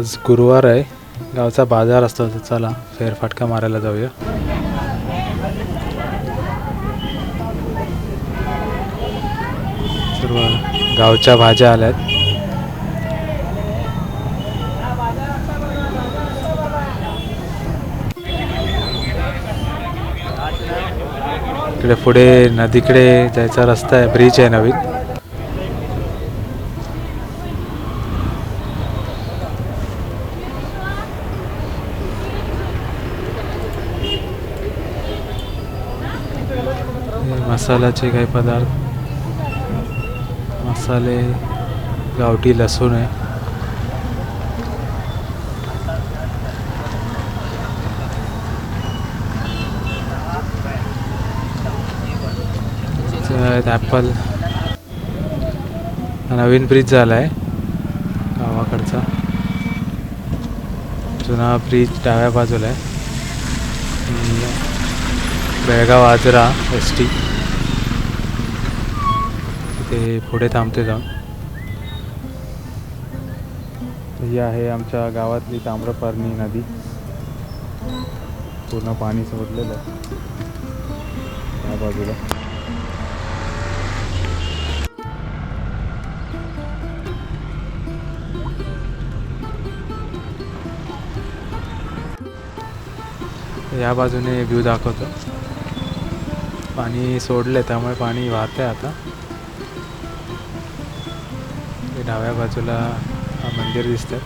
आज गुरुवार आहे. गावचा बाजार असतो तर चला फेरफाटका मारायला जाऊया. सर्व गावच्या भाज्या आल्यात. इकडे पुढे नदीकडे जायचा रस्ता आहे. ब्रिज आहे नवीन हे मसाल्याचे काही पदार्थ. मसाले गावठी लसूण आहे. ॲपल. नवीन ब्रिज झाला आहे गावाकडचा. जुना ब्रिज डाव्या बाजूला आहे. Belgaum Ajara S T. ते पुढे थांबते जाऊन. ही आहे आमच्या गावातली ताम्रपर्णी नदी. पूर्ण पाणी सोडलेलं आहे. त्या बाजूला. या बाजूने व्ह्यू दाखवतो. पाणी सोडले त्यामुळे पाणी वाहतंय आता. ते डाव्या बाजूला हा मंदिर दिसतंय.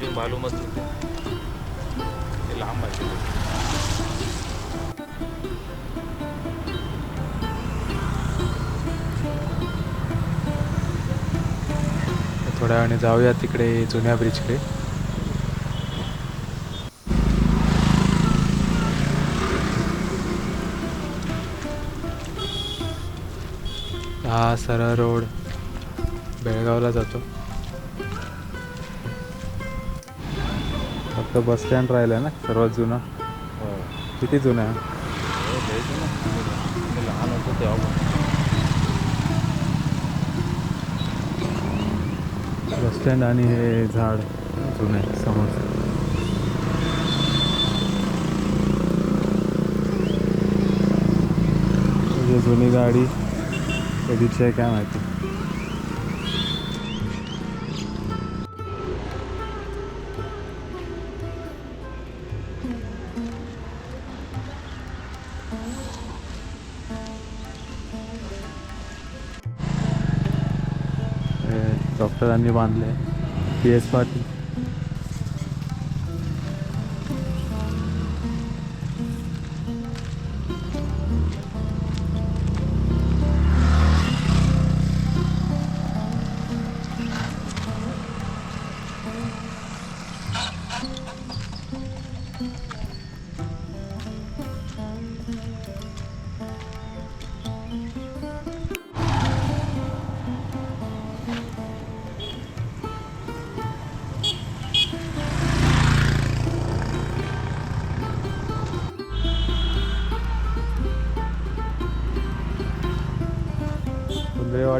ते मालूमच नाही ते. लांब आहे. थोड्या वेळाने जाऊया तिकडे जुन्या ब्रिजकडे हा सरळ रोड. बेळगावला जातो. फक्त बस स्टँड राहिलं आहे ना सर्वात जुना. किती जुना आहे? ते लहान होतं तेव्हा. बस स्टँड आणि हे झाड जुनं आहे समोर ही जुनी गाडी. कधीची आहे काय माहिती. हे डॉक्टरांनी बांधले. पी एस पाटील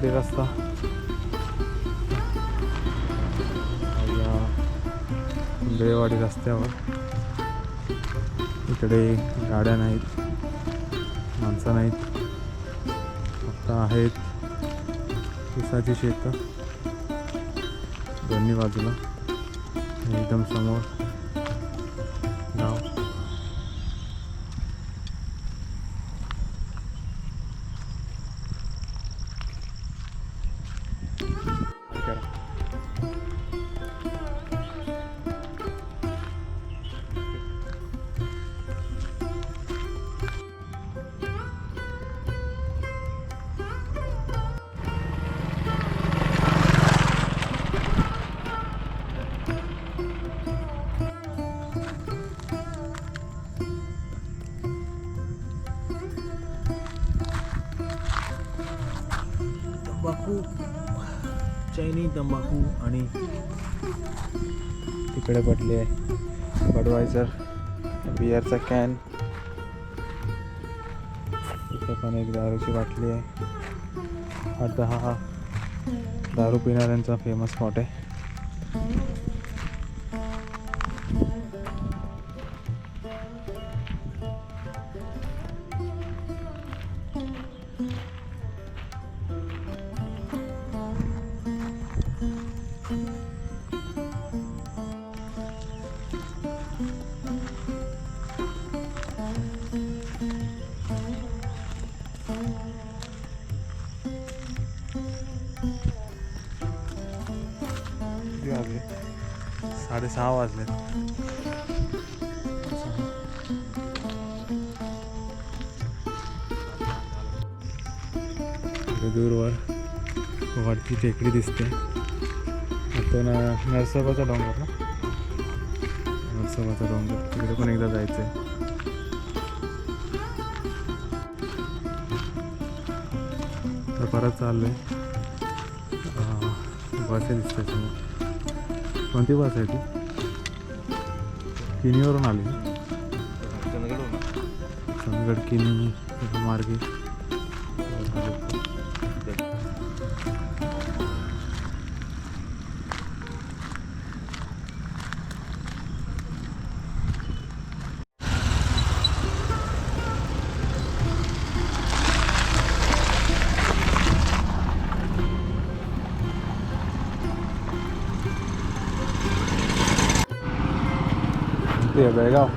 कुंदरेवाडी रस्ता. या रस्त्यावर. इकडे गाड्या नाहीत माणसं नाहीत फक्त आहेत ऊसाची शेतं. दोन्ही बाजूला एकदम समोर. चैनी तंबाखू आणि तिकडे पडले आहे. बडवायझर बियरचा कॅन इथे पण एक दारूची बाटली आहे. आता हा दारू पिणाऱ्यांचा फेमस स्पॉट आहे. सहा वाजले दूरवर वरती टेकडी दिसते तो ना नरसोबाचा डोंगर ना नरसोबाचा डोंगर तिकडे पण एकदा जायचं आहे तर परत चाललं आहे बस आहे दिसते समोर कोणती बस आहे ती किनीवरून आली चंदगड किनी मार्गे ते आहे बेळगाव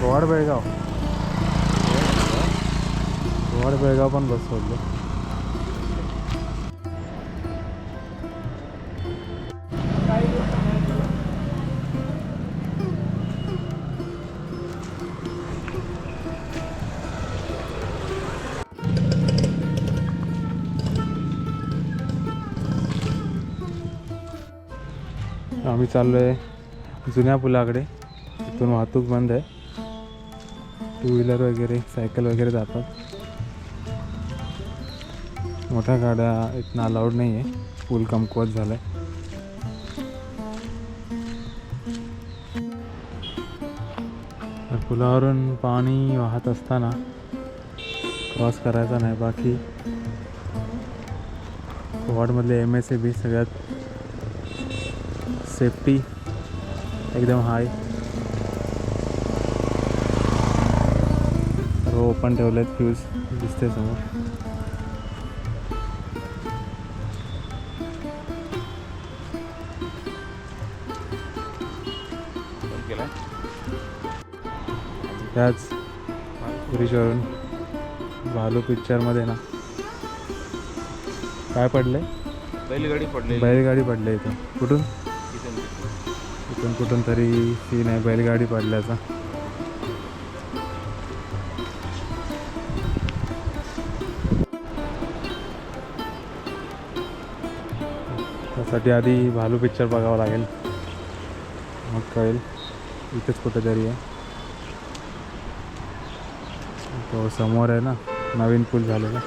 गोवाड बेळगाव गोवाड बेळगाव पण बस सोडलं आम्ही चाललो आहे जुन्या पुलाकडे. तिथून वाहतूक बंद आहे. टू व्हीलर वगैरे सायकल वगैरे जातात. मोठ्या गाड्या इथनं अलाउड नाही आहे पूल कमकुवत झालं आहे पुलावरून पाणी वाहत असताना क्रॉस करायचा नाही. बाकी वॉर्डमधले एम एस ए बी सगळ्यात सेफ्टी एकदम हाय सर्व ओपन ठेवलेत फ्यूज दिसते समोर. त्याच ब्रिजवरून भालू पिक्चरमध्ये ना. काय पडले बैलगाडी पडलेली. बैलगाडी पडले इथं. कुठून? पण कुठून तरी सीन आहे बैलगाडी पडल्याचा. त्यासाठी आधी भालू पिक्चर बघावं लागेल. मग कळेल. इथेच कुठेतरी आहे. तो समोर आहे ना नवीन पूल झालेला.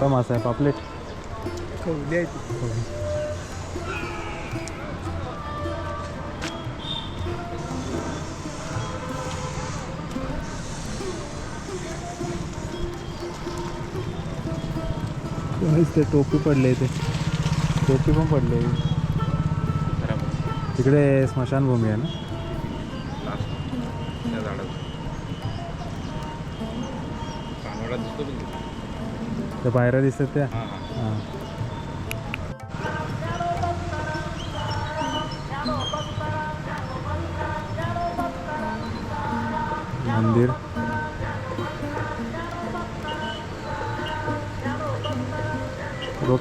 कोणता मासा आहे पापलेट. ते टोपी पडले इथे. टोपी पण पडले. तिकडे स्मशानभूमी आहे ना? त्या झाडाचं दिसतो पण. त्या पायऱ्या दिसतात त्या. हां. मंदिर.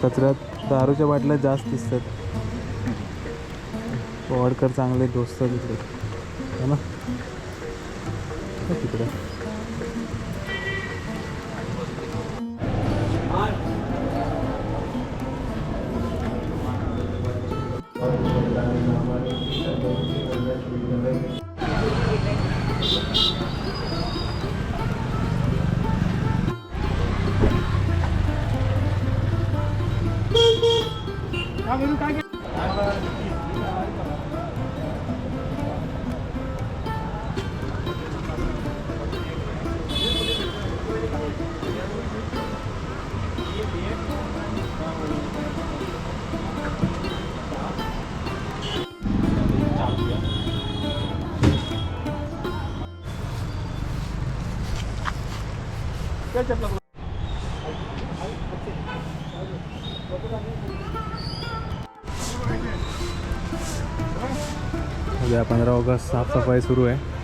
कचऱ्यात दारूच्या बाटल्या जास्त दिसतात. पवाडकर चांगले दोस्त तिकडे है ना? तिकडे. उद्या पंधरा ऑगस्ट साफसफाई सुरू आहे.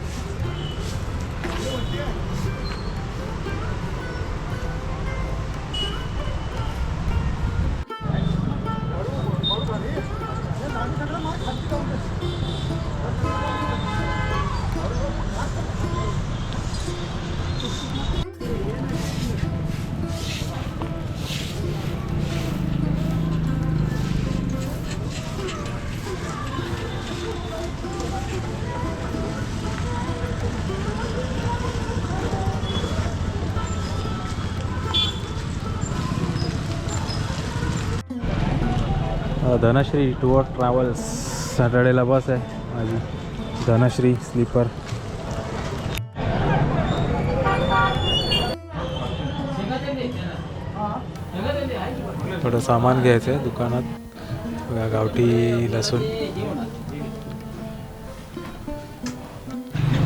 धनश्री टूअर ट्रॅव्हल्स सॅटर्डेला बस आहे. माझी धनश्री स्लीपर थोडं सामान घ्यायचं आहे दुकानात. गावठी लसूण.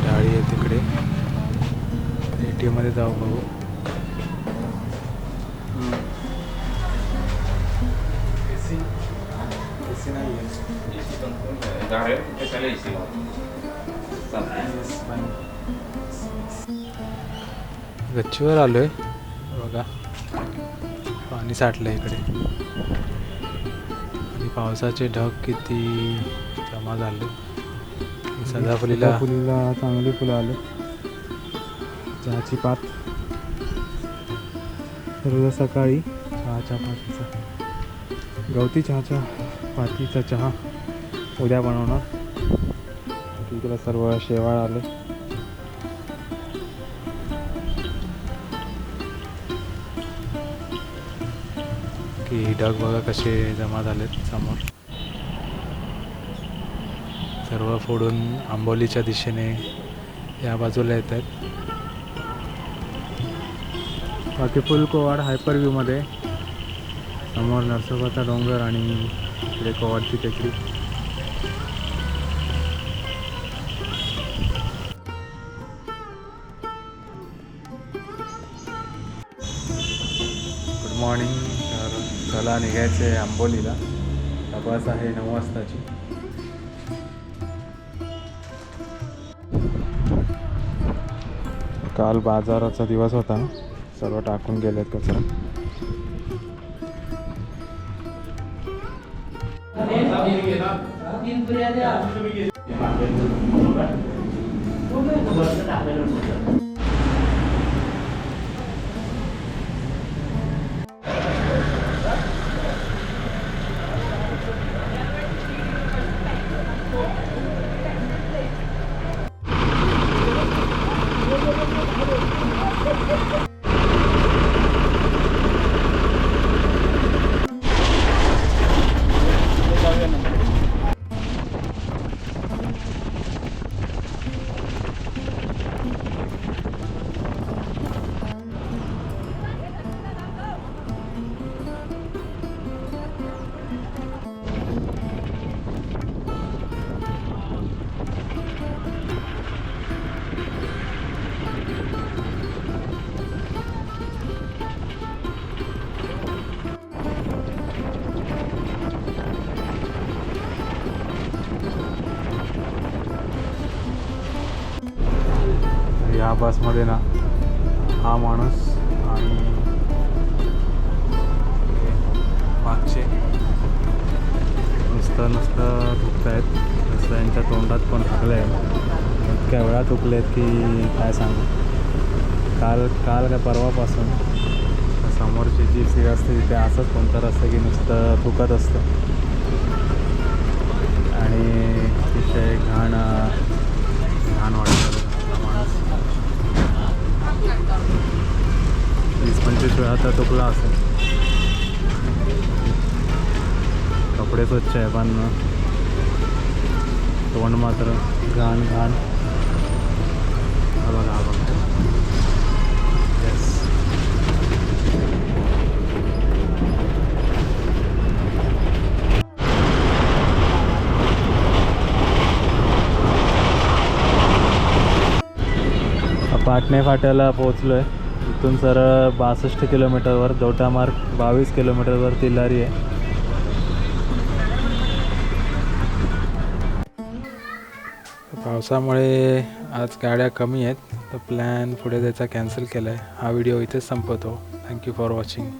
डाळी आहे तिकडे. ए टी एममध्ये जाऊ बघू गच्चीवर आलो आहे बघा. पाणी साठलं इकडे. आणि पावसाचे ढग किती जमा झाले. सदाफुलीला फुलीला चांगली फुलं आले. चहाची पात. रोज सकाळी चहाच्या पातीचा. गवती चहाच्या पातीचा चहा. उद्या बनवणार. इकडे सर्व शेवाळ आले. की ढग बघा कसे जमा झालेत समोर. सर्व फोडून आंबोलीच्या दिशेने या बाजूला येत आहेत बाकी फुल कोवाड हायपर व्ह्यूमध्ये समोर नरसोबाचा डोंगर आणि इकडे कोवाडची टेकडी. मॉर्निंग तर चला निघायचं आहे आंबोलीला. बस आहे नऊ वाजताची. काल बाजाराचा दिवस होता सर्व टाकून गेलेत कचरा. या बसमध्ये ना हा माणूस आणि मागचे. नुसतं नुसतं दुखत आहेत नुसतं यांच्या तोंडात पण थकलं आहे इतक्या वेळा थुकलेत की काय सांगू. काल काल काय परवापासून समोरची जी सीट असते तिथे असंच कोणतं असतं की नुसतं थुकत असतं. आणि तिथे घाण वाटतं बघा हा माणूस वीस पंचवीस वेळा तर तुकला असेल. कपडे स्वच्छ आहे पण तोंड मात्र घाण घाण. बघा बघा. पाटणे फाट्याला पोहोचलो आहे इथून सरळ बासष्ट किलोमीटरवर दोटा मार्ग बावीस किलोमीटरवर तिलारी आहे. पावसामुळे आज गाड्या कमी आहेत. तर प्लॅन पुढे त्याचा कॅन्सल केला आहे हा व्हिडिओ इथेच संपवतो. Thank you for watching